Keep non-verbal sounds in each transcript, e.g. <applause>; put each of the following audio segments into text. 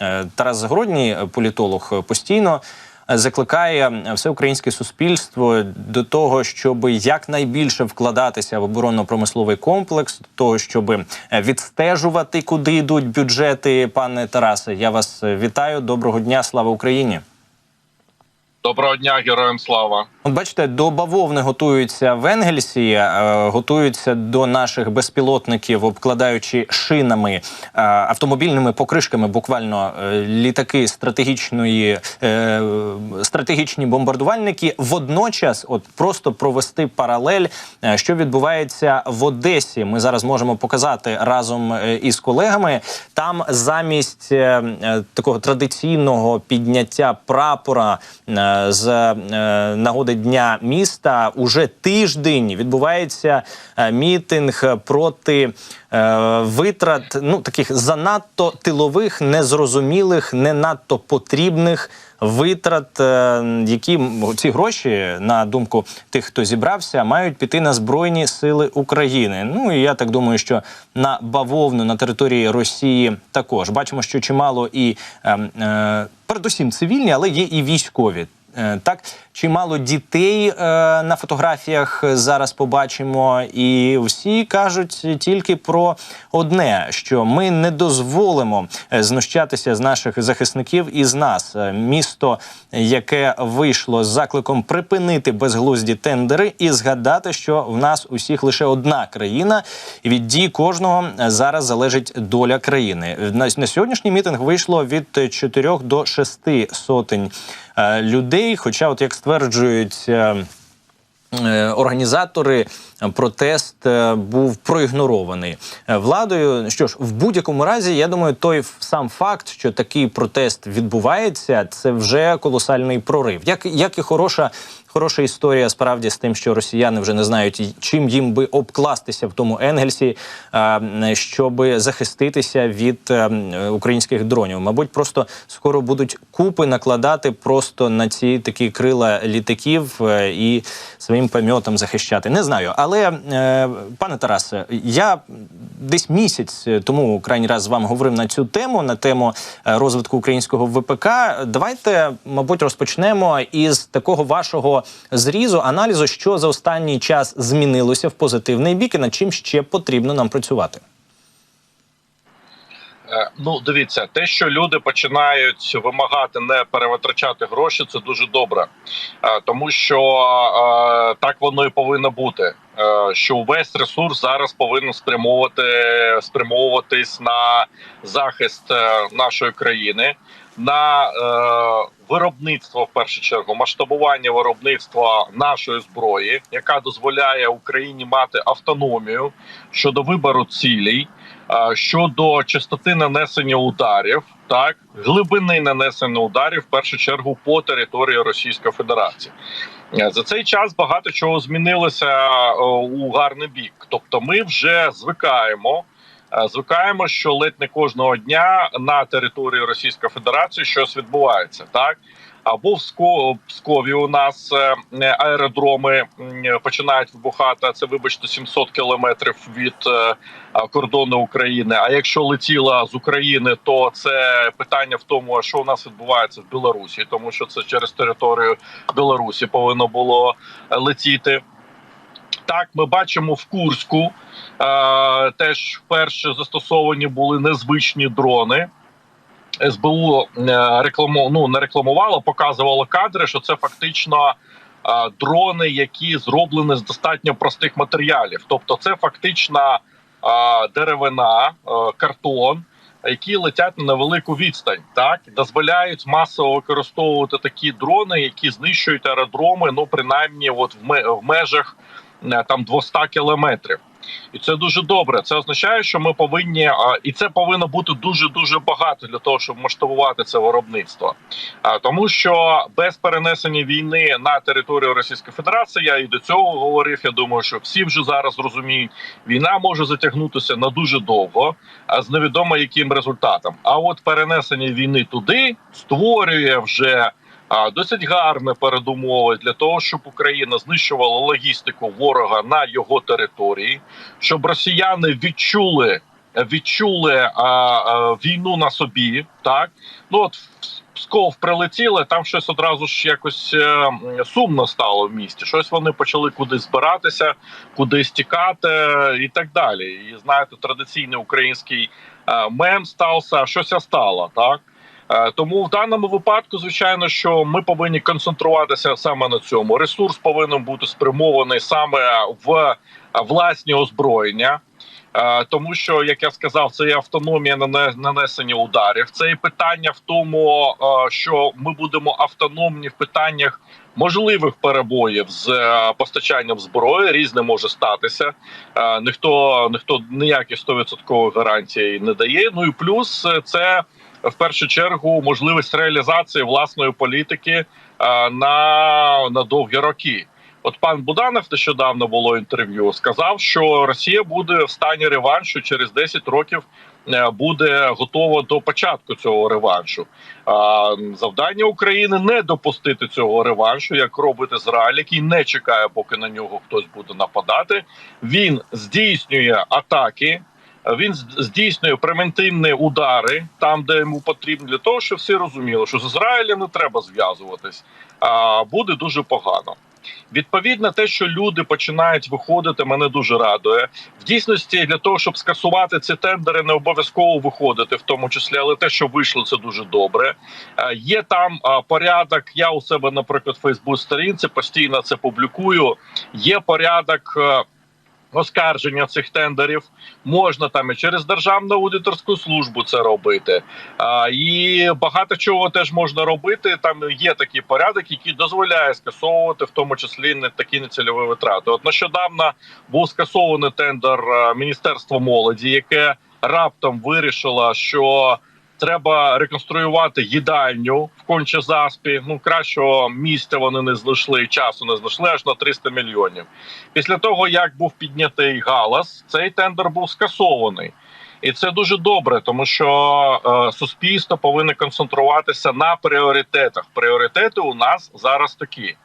Е, Тарас Загородній, е, політолог, е, постійно закликає все українське суспільство до того, щоб якнайбільше вкладатися в оборонно-промисловий комплекс, до того, щоб відстежувати, куди йдуть бюджети. Пане Тарасе, я вас вітаю. Доброго дня, слава Україні. Доброго дня, героям слава. Бачите, до бавовни готуються в Енгельсі, е, готуються до наших безпілотників, обкладаючи шинами е, автомобільними покришками, буквально е, літаки стратегічної стратегічні бомбардувальники. Водночас, от просто провести паралель, що відбувається в Одесі. Ми зараз можемо показати разом із колегами. Там замість такого традиційного підняття прапора з е, нагоди дня міста уже тиждень відбувається е, мітинг проти е, витрат ну таких занадто тилових, незрозумілих, не надто потрібних. Витрат, е, які ці гроші, на думку тих, хто зібрався, мають піти на збройні сили України. Ну і я так думаю, що на бавовну на території Росії також бачимо, що чимало і е, е, передусім цивільні, але є і військові. Е, Так, чимало дітей е, на фотографіях зараз побачимо, і всі кажуть тільки про одне: що ми не дозволимо е, знущатися з наших захисників і з нас. Місто, яке вийшло з закликом припинити безглузді тендери і згадати, що в нас усіх лише одна країна, і від дій кожного зараз залежить доля країни. На, сьогоднішній мітинг вийшло від 4 до 6 сотень людей. Хоча, от як стверджують. е, е, Організатори е, протест е, був проігнорований е, владою. Що ж, в будь-якому разі, я думаю, той сам факт, що такий протест відбувається, це вже колосальний прорив. Як, як і хороша, хороша історія справді з тим, що росіяни вже не знають, чим їм би обкластися в тому Енгельсі, щоб захиститися від е, українських дронів. Мабуть, просто скоро будуть купи накладати просто на ці такі крила літаків е, і своїм пам'ятом захищати. Не знаю, але е, пане Тарасе, я десь місяць тому крайній раз з вами говорив на цю тему, на тему розвитку українського ВПК. Давайте, мабуть, розпочнемо із такого вашого зрізу, аналізу, що за останній час змінилося в позитивний бік і над чим ще потрібно нам працювати. Е, Ну, дивіться, те, що люди починають вимагати не перевитрачати гроші, це дуже добре, Е, тому що е, так воно і повинно бути. Що увесь ресурс зараз повинен спрямовувати спрямовуватись на захист нашої країни, на е, виробництво в першу чергу, масштабування виробництва нашої зброї, яка дозволяє Україні мати автономію щодо вибору цілей. А, щодо частоти нанесення ударів, так глибини нанесення ударів в першу чергу по території Російської Федерації. Е, За цей час багато чого змінилося е, у гарний бік. Тобто, ми вже звикаємо. Е, Звикаємо, що ледь не кожного дня на території Російської Федерації щось відбувається, так або в Ско- Пскові у нас е, аеродроми починають вибухати. Це вибачте 700 кілометрів від е, кордону України. А якщо летіла з України, то це питання в тому, що у нас відбувається в Білорусі, тому що це через територію Білорусі повинно було летіти. Так, ми бачимо в Курську е, теж вперше застосовані були незвичні дрони. СБУ е, рекламу, ну, не рекламувало, показувало кадри, що це фактично е, дрони, які зроблені з достатньо простих матеріалів. Тобто, це фактично е, деревина, е, картон, які летять на невелику відстань, так дозволяють масово використовувати такі дрони, які знищують аеродроми, ну принаймні, от в в межах там 200 кілометрів. І це дуже добре. Це означає, що ми повинні, а, і це повинно бути дуже дуже багато для того, щоб масштабувати це виробництво. А, Тому що без перенесення війни на територію Російської Федерації я і до цього говорив. Я думаю, що всі вже зараз розуміють, війна може затягнутися на дуже довго, а з невідомо яким результатом. А от перенесення війни туди створює вже. Досить гарні передумови для того, щоб Україна знищувала логістику ворога на його території, щоб росіяни відчули відчули а, а, війну на собі. Так ну от Псков прилетіли, там щось одразу ж якось е, сумно стало в місті. Щось вони почали кудись збиратися, кудись тікати і так далі. І знаєте, традиційний український е, мем стався, щось стало, так. Е, Тому в даному випадку, звичайно, що ми повинні концентруватися саме на цьому. Ресурс повинен бути спрямований саме в е, власні озброєння. Е, Тому що, як я сказав, це є автономія нане- нанесення ударів. Це і питання в тому, що ми будемо автономні в питаннях можливих перебоїв з постачанням зброї. Різне може статися. Ніхто ніхто ніякі 100% гарантії не дає. Ну і плюс це в першу чергу можливість реалізації власної політики е, на, на довгі роки. От пан Буданов нещодавно було інтерв'ю. Сказав, що Росія буде в стані реваншу через 10 років. е, Буде готова до початку цього реваншу. А, завдання України не допустити цього реваншу, як робить Ізраїль, який не чекає, поки на нього хтось буде нападати. Він здійснює атаки. Він здійснює превентивні удари там, де йому потрібно, для того, щоб всі розуміли, що з Ізраїлем не треба зв'язуватись, а буде дуже погано. Відповідно, те, що люди починають виходити, мене дуже радує. В дійсності для того, щоб скасувати ці тендери, не обов'язково виходити, в тому числі, але те, що вийшло, це дуже добре. Е, Є там порядок. Я у себе, наприклад, в Фейсбук сторінці постійно це публікую. Є порядок. Оскарження цих тендерів можна там і через державну аудиторську службу це робити, а, і багато чого теж можна робити. Там є такий порядок, який дозволяє скасовувати, в тому числі не такі нецільові витрати. От нещодавно був скасований тендер е, Міністерства молоді, яке раптом вирішило, що треба реконструювати їдальню в Кончезаспі. Ну кращого місця вони не знайшли, часу не знайшли аж на 300 мільйонів. Після того як був піднятий галас, цей тендер був скасований. І це дуже добре, тому що е, суспільство повинно концентруватися на пріоритетах. Пріоритети у нас зараз такі.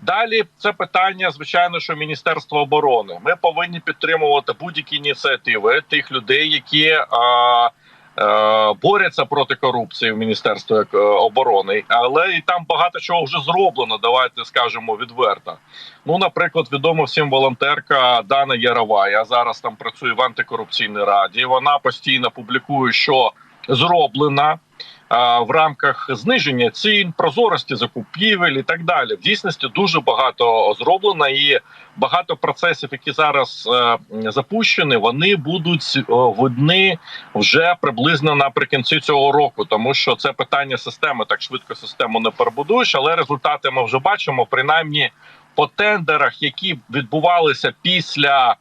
Далі це питання, звичайно, що Міністерство оборони. Ми повинні підтримувати будь-які ініціативи тих людей, які е, борються проти корупції в Міністерстві е, оборони. Але і там багато чого вже зроблено. Давайте скажемо відверто. Ну, наприклад, відома всім волонтерка Дана Яровая зараз там працює в антикорупційній раді. Вона постійно публікує, що зроблено а, в рамках зниження цін, прозорості закупівель і так далі. В дійсності дуже багато зроблено, і багато процесів, які зараз е, запущені, вони будуть е, видні вже приблизно наприкінці цього року, тому що це питання системи. Так швидко систему не перебудуєш, але результати ми вже бачимо, принаймні по тендерах, які відбувалися після.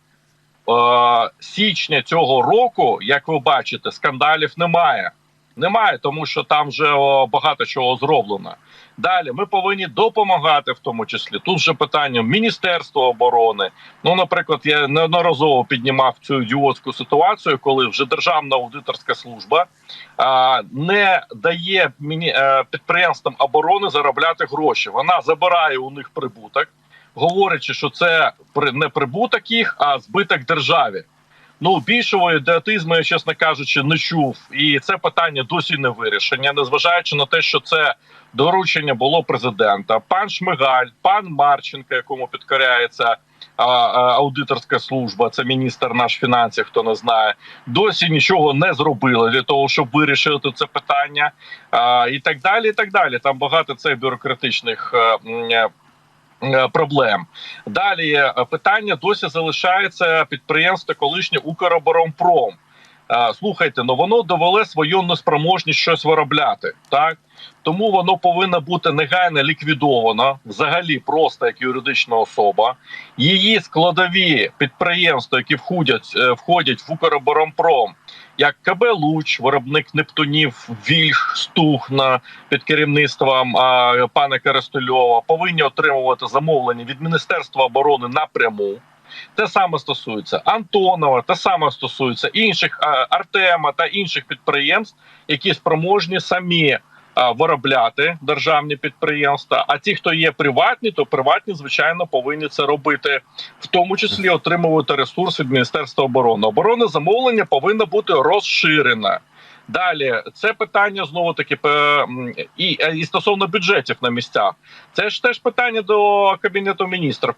е, Січня цього року, як ви бачите, скандалів немає. Немає, тому що там вже багато чого зроблено. Далі ми повинні допомагати, в тому числі. Тут вже питання Міністерства оборони. Ну, наприклад, я неодноразово піднімав цю ідіотську ситуацію, коли вже державна аудиторська служба а, не дає міні, е, підприємствам оборони заробляти гроші. Вона забирає у них прибуток, говорячи, що це не прибуток їх, а збиток державі. Ну більшого ідеатизму, я чесно кажучи, не чув, і це питання досі не вирішення, незважаючи на те, що це доручення було президента. Пан Шмигаль, пан Марченко, якому підкоряється а, а, аудиторська служба, це міністр наш фінансів, хто не знає, досі нічого не зробили для того, щоб вирішити це питання, а, і так далі. І так далі. Там багато цих бюрократичних. е, е, Проблем далі е, питання досі залишається підприємство колишнє Укроборонпром. Е, Слухайте, ну воно довеле свою неспроможність щось виробляти, так тому воно повинно бути негайно ліквідовано, взагалі, просто як юридична особа. Її складові підприємства, які входять, е, входять в Укроборонпром, як КБ Луч, виробник Нептунів, Вільх, Стухна під керівництвом а, пана Керестольова, повинні отримувати замовлення від Міністерства оборони напряму. Те саме стосується Антонова, те саме стосується інших Артема та інших підприємств, які спроможні самі виробляти державні підприємства. А ті, хто є приватні, то приватні, звичайно, повинні це робити, в тому числі отримувати ресурс від Міністерства оборони. Оборонне замовлення повинно бути розширене. Далі це питання знову таки і, е, і стосовно бюджетів на місцях. Це ж теж питання до кабінету міністрів.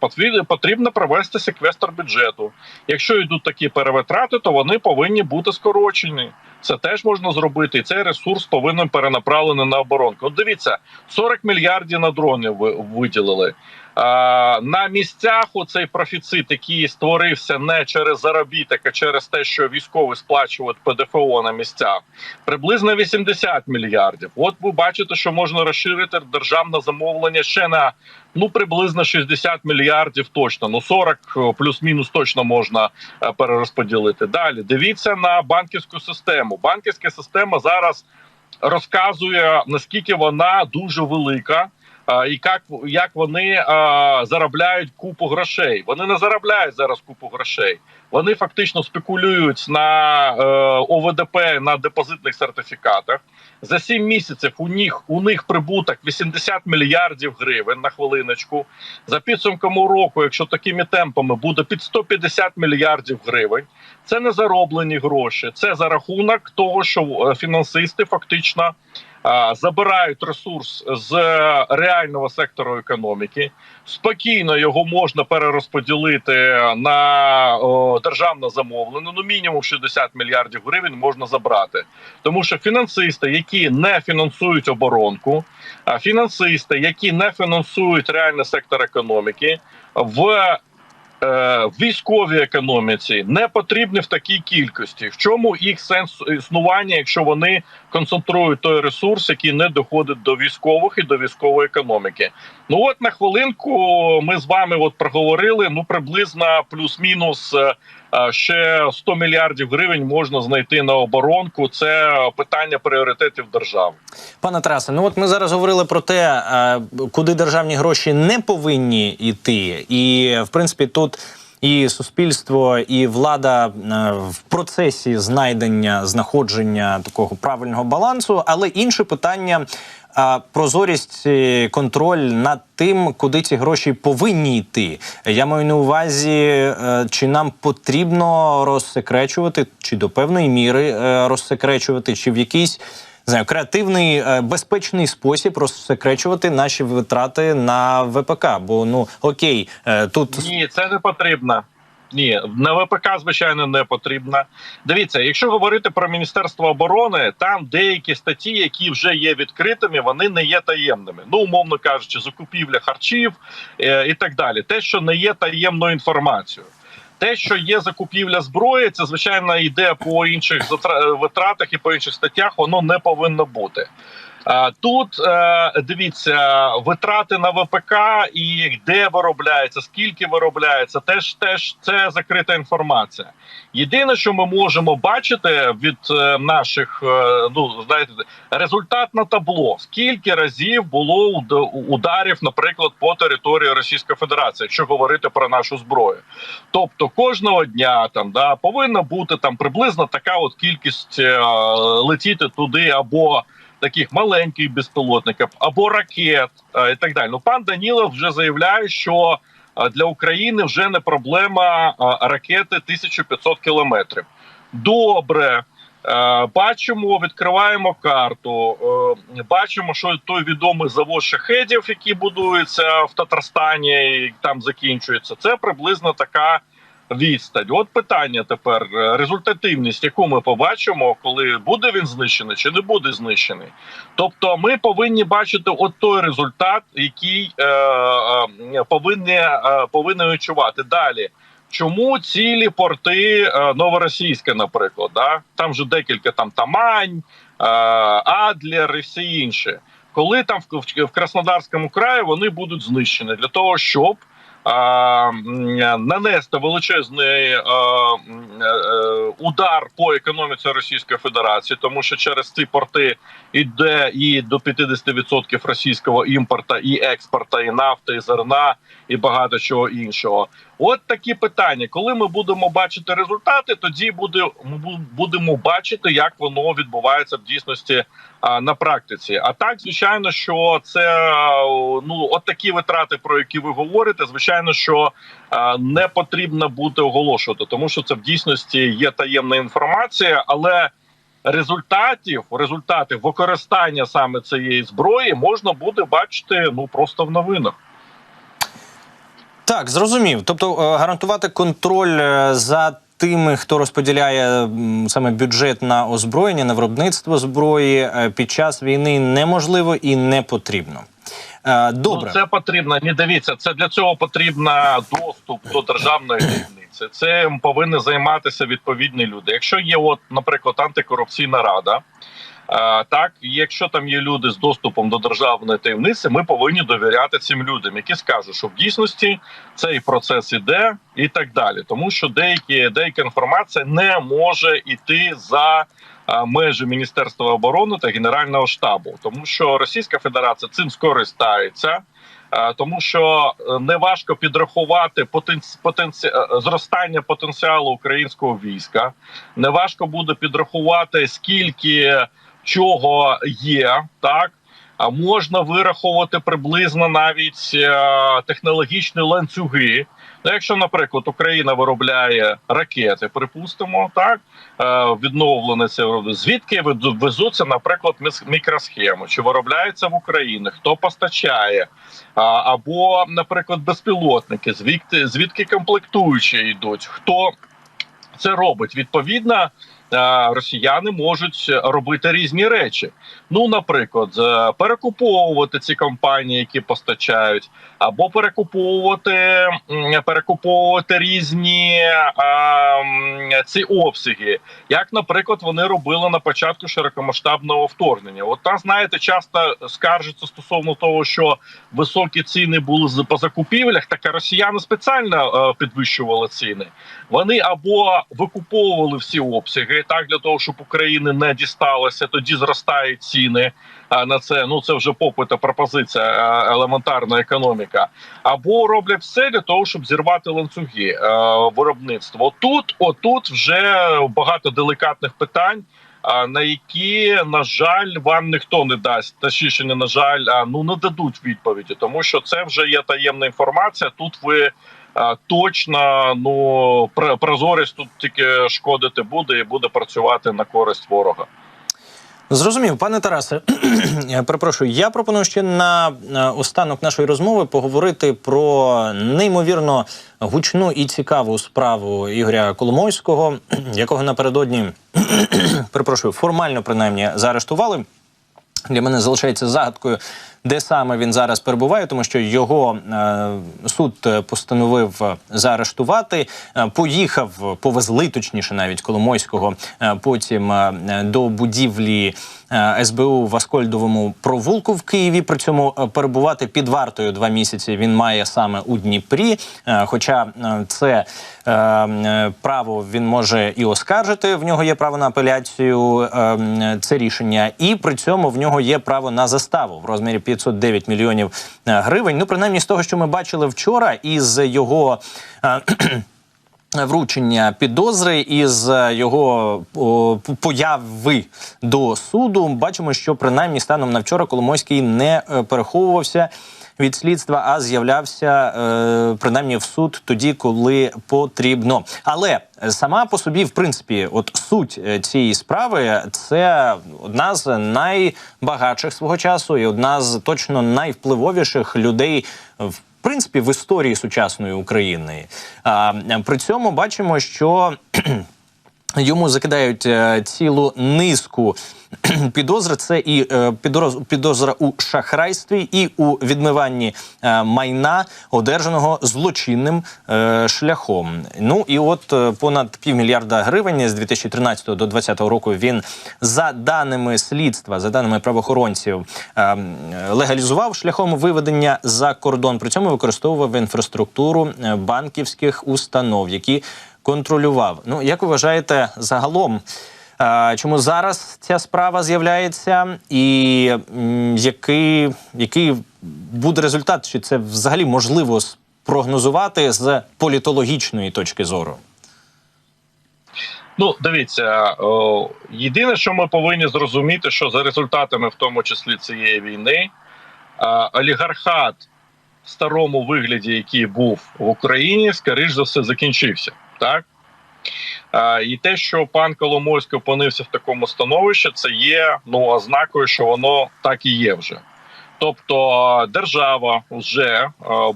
Потрібно провести секвестр бюджету. Якщо йдуть такі перевитрати, то вони повинні бути скорочені. Це теж можна зробити, і цей ресурс повинен перенаправлений на оборонку. От дивіться, 40 мільярдів на дрони ви- виділили. На місцях оцей профіцит, який створився не через заробіток, а через те, що військові сплачують ПДФО на місцях, приблизно 80 мільярдів. От ви бачите, що можна розширити державне замовлення ще на ну приблизно 60 мільярдів. Точно ну 40 е, плюс-мінус точно можна е, перерозподілити. Далі дивіться на банківську систему. Банківська система зараз розказує наскільки вона дуже велика. І як, як вони заробляють купу грошей? Вони не заробляють зараз купу грошей. Вони фактично спекулюють на е, ОВДП на депозитних сертифікатах. За 7 місяців у них у них прибуток 80 мільярдів гривень на хвилиночку. За підсумком року, якщо такими темпами буде під 150 мільярдів гривень, це не зароблені гроші. Це за рахунок того, що е, фінансисти фактично забирають ресурс з реального сектору економіки. Спокійно його можна перерозподілити на державне замовлення. Ну мінімум 60 мільярдів гривень можна забрати, тому що фінансисти, які не фінансують оборонку, фінансисти, які не фінансують реальний сектор економіки, в в військовій економіці не потрібні в такій кількості. В чому їх сенс існування, якщо вони концентрують той ресурс, який не доходить до військових і до військової економіки? Ну от на хвилинку ми з вами от проговорили. Ну приблизно плюс-мінус. Е, Ще 100 мільярдів гривень можна знайти на оборонку. Це питання пріоритетів держави. Пане Тарасе, ну от ми зараз говорили про те, е, куди державні гроші не повинні йти, і в принципі тут. І суспільство, і влада е, в процесі знайдення знаходження такого правильного балансу, але інше питання прозорість, контроль над тим, куди ці гроші повинні йти. Я маю на увазі, е, чи нам потрібно розсекречувати, чи до певної міри е, розсекречувати, чи в якийсь знаю, креативний, е, безпечний спосіб розсекречувати наші витрати на ВПК. Бо ну окей, тут Ні, це не потрібно. Ні, на ВПК, звичайно, не потрібно. Дивіться, якщо говорити про Міністерство оборони, там деякі статті, які вже є відкритими, вони не є таємними. Ну, умовно кажучи, закупівля харчів е, і так далі. Те, що не є таємною інформацією. Те, що є закупівля зброї, це звичайно йде по інших витратах і по інших статтях, воно не повинно бути. А, Тут е, дивіться витрати на ВПК і де виробляється, скільки виробляється, теж теж це закрита інформація. Єдине, що ми можемо бачити від е, наших, е, ну знаєте, результат на табло. Скільки разів було уд- ударів, наприклад, по території Російської Федерації, якщо говорити про нашу зброю. Тобто кожного дня там да повинна бути там приблизно така от кількість е, летіти туди або таких маленьких безпілотників або ракет е, і так далі. Ну пан Данілов вже заявляє, що е, для України вже не проблема е, ракети 1500 кілометрів. Добре. Бачимо, відкриваємо карту. Бачимо, що той відомий завод шахедів, який будується в Татарстані, і там закінчується. Це приблизно така відстань. От питання тепер: е, результативність, яку ми побачимо, коли буде він знищений чи не буде знищений. Тобто, ми повинні бачити от той результат, який е, е, повинні, е, повинні відчувати далі. Чому цілі порти е, новоросійське, наприклад, да? там вже декілька там Тамань, е, Адлер і все інше. Коли там в, в, Краснодарському краї вони будуть знищені для того, щоб нанести величезний е, м, е, удар по економіці Російської Федерації, тому що через ці порти йде і до 50% російського імпорта, і експорта, і нафти, і зерна, і багато чого іншого. От такі питання. Коли ми будемо бачити результати, тоді буде ми будемо бачити, як воно відбувається в дійсності на практиці. А так, звичайно, що це ну от такі витрати, про які ви говорите, звичайно, що не потрібно буде оголошувати, тому що це в дійсності є таємна інформація, але результатів результатів використання саме цієї зброї можна буде бачити ну просто в новинах. Так, зрозумів. Тобто е, гарантувати контроль е, за тими, хто розподіляє саме бюджет на озброєння, на виробництво зброї е, під час війни неможливо і не потрібно. Е, Добре. Ну, це потрібно. Ні, дивіться, це для цього потрібна доступ до державної таємниці. Це повинні займатися відповідні люди. Якщо є, от, наприклад, антикорупційна рада. Так, якщо там є люди з доступом до державної таємниці, ми повинні довіряти цим людям, які скажуть, що в дійсності цей процес іде і так далі. Тому що деякі деяка інформація не може йти за межі Міністерства оборони та Генерального штабу, тому що Російська Федерація цим скористається. Тому що е, неважко підрахувати потенці... потенці... е, зростання потенціалу українського війська, неважко буде підрахувати скільки чого є, так? Можна вираховувати приблизно навіть е, технологічні ланцюги. Ну, якщо, наприклад, Україна виробляє ракети, припустимо, так е, відновлене це звідки везуться, наприклад, мікросхеми, чи виробляється в Україні, хто постачає, або, наприклад, безпілотники, звідки звідки комплектуючі йдуть, хто це робить? Відповідно. Е, Росіяни можуть робити різні речі. Ну, наприклад, е, перекуповувати ці компанії, які постачають, або перекуповувати перекуповувати різні а, ці обсяги, як, наприклад, вони робили на початку широкомасштабного вторгнення. От там, знаєте, часто скаржаться стосовно того, що високі ціни були по закупівлях, так і росіяни спеціально е, підвищували ціни. Вони або викуповували всі обсяги так для того, щоб Україні не дісталося, тоді зростають ціни а, на це. Ну це вже попит та пропозиція, елементарна економіка. Або роблять все для того, щоб зірвати ланцюги виробництва. Тут, отут вже багато делікатних питань. На які на жаль вам ніхто не дасть, точніше, не на жаль, а ну не дадуть відповіді, тому що це вже є таємна інформація. Тут ви точно ну пр- прозорість тут тільки шкодити буде і буде працювати на користь ворога. Зрозумів, пане Тарасе. <clears throat> я перепрошую. Я пропоную ще на останок нашої розмови поговорити про неймовірно гучну і цікаву справу Ігоря Коломойського, <clears throat> якого напередодні <clears throat> перепрошую, формально принаймні заарештували. Для мене залишається загадкою, де саме він зараз перебуває, тому що його е, суд е, постановив е, заарештувати. Поїхав, повезли точніше, навіть Коломойського, потім до будівлі СБУ в Аскольдовому провулку в Києві. При цьому перебувати під вартою два місяці він має саме у Дніпрі. Хоча це право він може і оскаржити. В нього є право на апеляцію. Це рішення, і при цьому в нього є право на заставу в розмірі 509 мільйонів е, гривень. Ну, принаймні, з того, що ми бачили вчора, із його. е, <clears throat> Вручення підозри із е, його о, появи до суду бачимо, що принаймні станом на вчора Коломойський не переховувався від слідства, а з'являвся е, принаймні в суд тоді, коли потрібно. Але сама по собі, в принципі, от суть е, цієї справи це одна з найбагатших свого часу і одна з точно найвпливовіших людей в в принципі в історії сучасної України. А, при цьому бачимо, що Йому закидають е, цілу низку <clears throat> підозр. Це і е, підозра у шахрайстві, і у відмиванні е, майна, одержаного злочинним шляхом. Ну і от понад півмільярда гривень з 2013 до 2020 року він за даними слідства, за даними правоохоронців, легалізував шляхом виведення за кордон. При цьому використовував інфраструктуру банківських установ, які контролював. Ну, як ви вважаєте, загалом, е, чому зараз ця справа з'являється, і який, який буде результат? Чи це взагалі можливо спрогнозувати з політологічної точки зору? Ну, дивіться, о, єдине, що ми повинні зрозуміти, що за результатами, в тому числі цієї війни, а, олігархат в старому вигляді, який був в Україні, скоріш за все, закінчився. Так? А, і те, що пан Коломойський опинився в такому становищі, це є ну, ознакою, що воно так і є вже. Тобто держава вже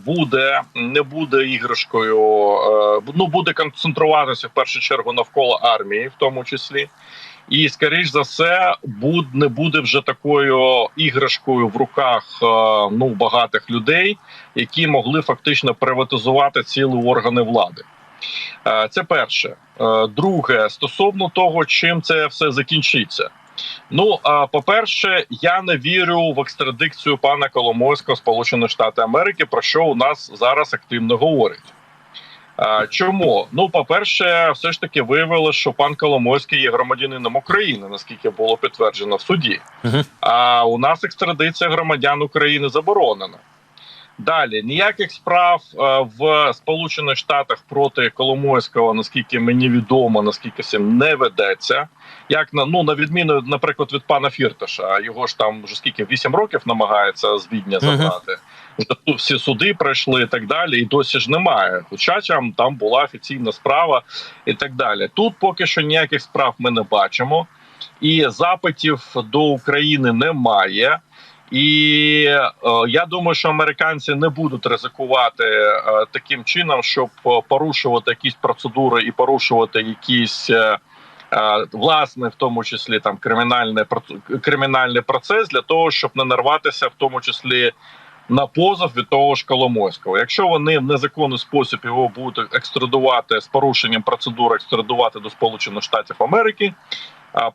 буде не буде іграшкою, ну буде концентруватися в першу чергу навколо армії, в тому числі, і скоріш за все, буд не буде вже такою іграшкою в руках ну багатих людей, які могли фактично приватизувати цілі органи влади. Е, Це перше. Е, Друге, стосовно того, чим це все закінчиться. Ну, по-перше, я не вірю в екстрадикцію пана Коломойського в Сполучені Штати Америки, про що у нас зараз активно говорять. Чому? Ну, по-перше, все ж таки виявилося, що пан Коломойський є громадянином України, наскільки було підтверджено в суді. А у нас екстрадиція громадян України заборонена. Далі ніяких справ е, в Сполучених Штатах проти Коломойського, наскільки мені відомо, наскільки всім не ведеться. Як на ну на відміну, наприклад, від пана Фірташа, його ж там вже скільки 8 років намагається з Відня забрати. Вже всі суди пройшли і так далі, і досі ж немає. Хоча там, там була офіційна справа і так далі. Тут поки що ніяких справ ми не бачимо, і запитів до України немає. І е, я думаю, що американці не будуть ризикувати е, таким чином, щоб е, порушувати якісь процедури і порушувати якісь. Е, е, Власне, в тому числі там кримінальний проц- кримінальний процес для того, щоб не нарватися, в тому числі на позов від того ж Коломойського. Якщо вони в незаконний спосіб його будуть екстрадувати з порушенням процедури, екстрадувати до Сполучених Штатів Америки,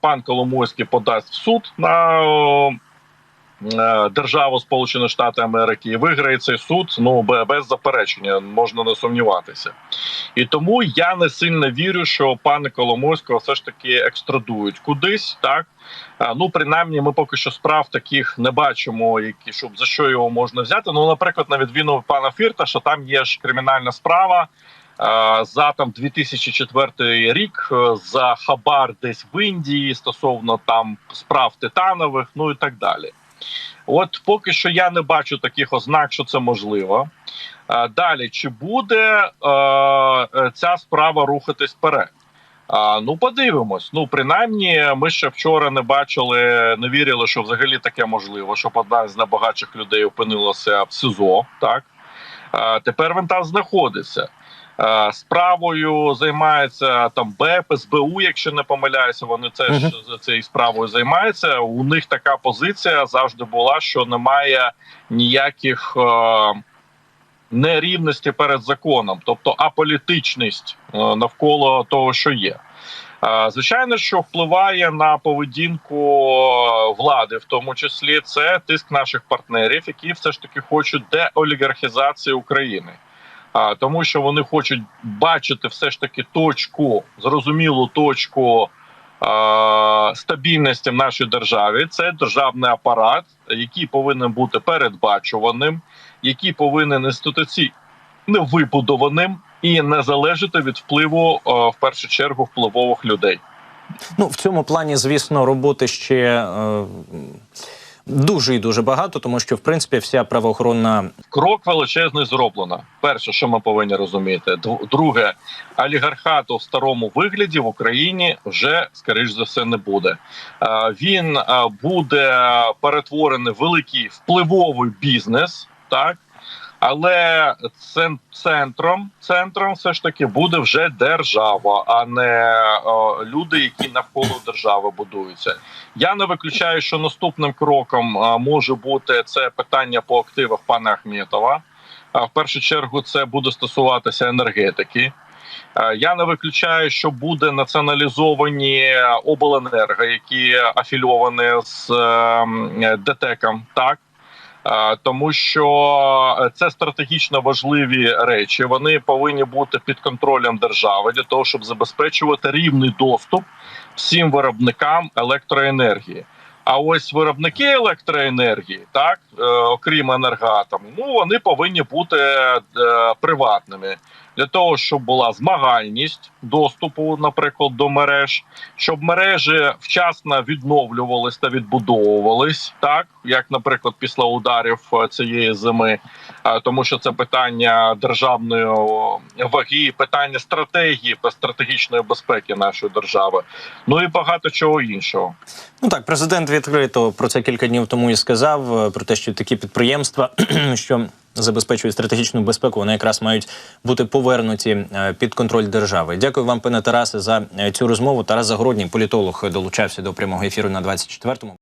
пан Коломойський подасть в суд на державу Сполучені Штати Америки і виграє цей суд. Ну без заперечення можна не сумніватися. І тому я не сильно вірю, що пана Коломойського все ж таки екстрадують кудись, так. Ну, принаймні, ми поки що справ таких не бачимо, які щоб за що його можна взяти. Ну, наприклад, на відміну пана Фірташа, там є ж кримінальна справа. е, За там 2004 рік е, за хабар десь в Індії стосовно там справ титанових, ну і так далі. От поки що я не бачу таких ознак, що це можливо. Е, Далі чи буде е, е, ця справа рухатись вперед? А, ну, подивимось. Ну, принаймні, ми ще вчора не бачили, не вірили, що взагалі таке можливо, щоб одна з найбагатших людей опинилася в СИЗО. Так а, тепер він там знаходиться. А, справою займається там БЕП, СБУ, якщо не помиляюся, вони теж Мгм. за цією справою займаються. У них така позиція завжди була, що немає ніяких. е, нерівності перед законом, тобто аполітичність е, навколо того, що є. Е, Звичайно, що впливає на поведінку е, влади, в тому числі це тиск наших партнерів, які все ж таки хочуть деолігархізації України. А, Тому що вони хочуть бачити все ж таки точку, зрозумілу точку е, стабільності в нашій державі. Це державний апарат, який повинен бути передбачуваним, який повинен інституційно вибудованим і не залежати від впливу е, в першу чергу впливових людей. Ну в цьому плані, звісно, роботи ще. Е... Дуже і дуже багато, тому що в принципі вся правоохоронна Крок величезний зроблено. Перше, що ми повинні розуміти, друге, олігархату в старому вигляді в Україні вже скоріш за все не буде. Е, Він е, буде перетворений в великий впливовий бізнес, так. Але цен- центром, центром все ж таки буде вже держава, а не е, люди, які навколо держави будуються. Я не виключаю, що наступним кроком а, може бути це питання по активах пана Ахметова. В першу чергу це буде стосуватися енергетики. Я не виключаю, що буде націоналізовані обленерго, які афільовані з е, ДТЕКом. Так. А, Тому що це стратегічно важливі речі. Вони повинні бути під контролем держави для того, щоб забезпечувати рівний доступ всім виробникам електроенергії. А ось виробники електроенергії, так е, окрім енергоатому, ну вони повинні бути е, приватними. Для того, щоб була змагальність доступу, наприклад, до мереж, щоб мережі вчасно відновлювались та відбудовувались, так? Як, наприклад, після ударів е, цієї зими, Е, тому що це питання державної ваги, питання стратегії стратегічної безпеки нашої держави, ну і багато чого іншого. Ну так, президент відкрито про це кілька днів тому і сказав е, про те, що такі підприємства, <clears throat> що забезпечують стратегічну безпеку, вони якраз мають бути повернуті е, під контроль держави. Дякую вам, пане Тарасе, за е, цю розмову. Тарас Загородній, політолог, долучався до прямого ефіру на 24-му.